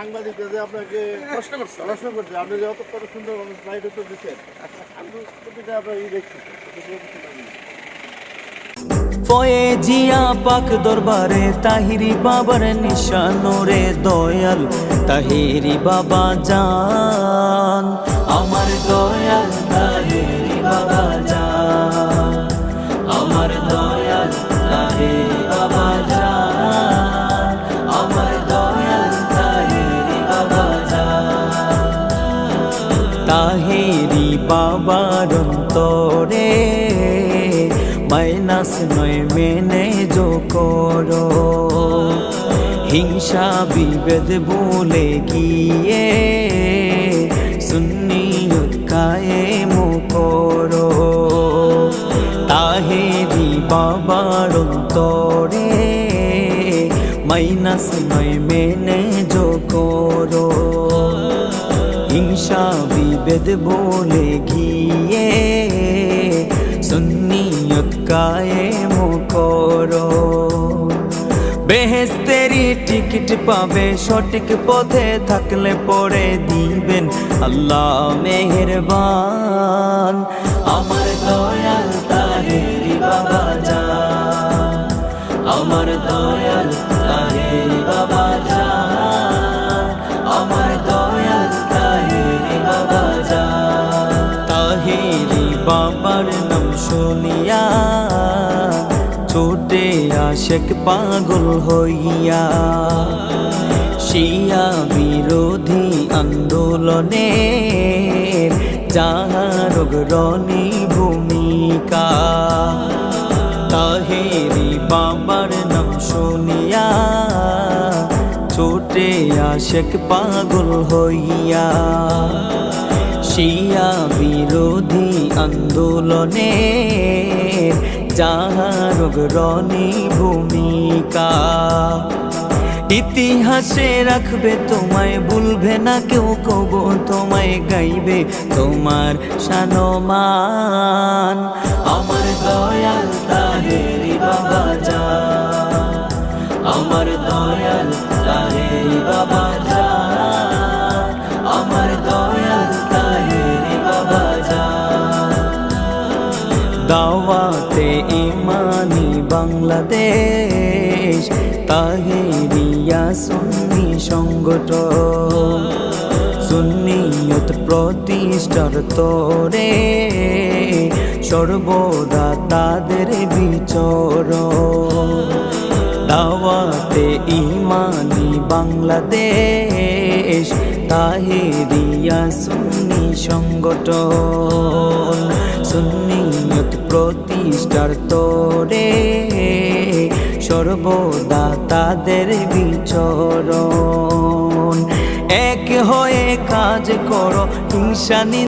সাংবাদিকরা যে আপনাকে প্রশ্ন করছে প্রশ্ন করছে, আপনি যে অত কত সুন্দর ফ্লাইট উত্তর দিচ্ছেন আমি আপনার ই দেখছি। ফয়ে জিয়া পাক দরবারে, তাহিরি বাবার নিশানোরে দয়াল, তাহিরি বাবা জান তাহেরি বাবার অন্তরে, মাইনাস নয় মেনে যো করো। হিংসা বিভেদ বলে গিয়ে সুন্নিয়ত কায়ে করো। তাহেরি বাবার অন্তরে, মাইনাস নয় মেনে যো করো। হিংসা, বিভেদ বলে গিয়ে সুন্নিয়ত কায়ে করো। বেহেস্তেরি টিকিট পাবে, সঠিক পথে থাকলে পরে দিবেন আল্লাহ মেহেরবান। বাবার নাম শুনিয়া ছোটে আশেক পাগল হইয়া শিয়া বিরোধী আন্দোলনে যাহার অগ্রণী ভূমিকা। তাহেরি বাবার নাম শুনিয়া ছোটে আশেক পাগল হইয়া শিয়া বিরোধী আন্দোলনে যাহার অগ্রণী ভূমিকা। ইতিহাসে রাখবে তোমায়, ভুলবে না কেউ, কব তোমায় গাইবে তোমার সানমান। আমার দাওয়াতে ইমানি বাংলাদেশ, তাহেরিয়া সুন্নি সংগঠন, সুন্নিয়ত প্রতিষ্ঠার তরে সর্বদা তাদের বিচর দাওয়াতে ইমানি বাংলাদেশ, তাহেরিয়া সুন্নি সংগঠন সুন্নিয়ত প্রতিষ্ঠার তোরে সর্বদা তাদের বিচরণ। এক হয়ে কাজ করো হিংসা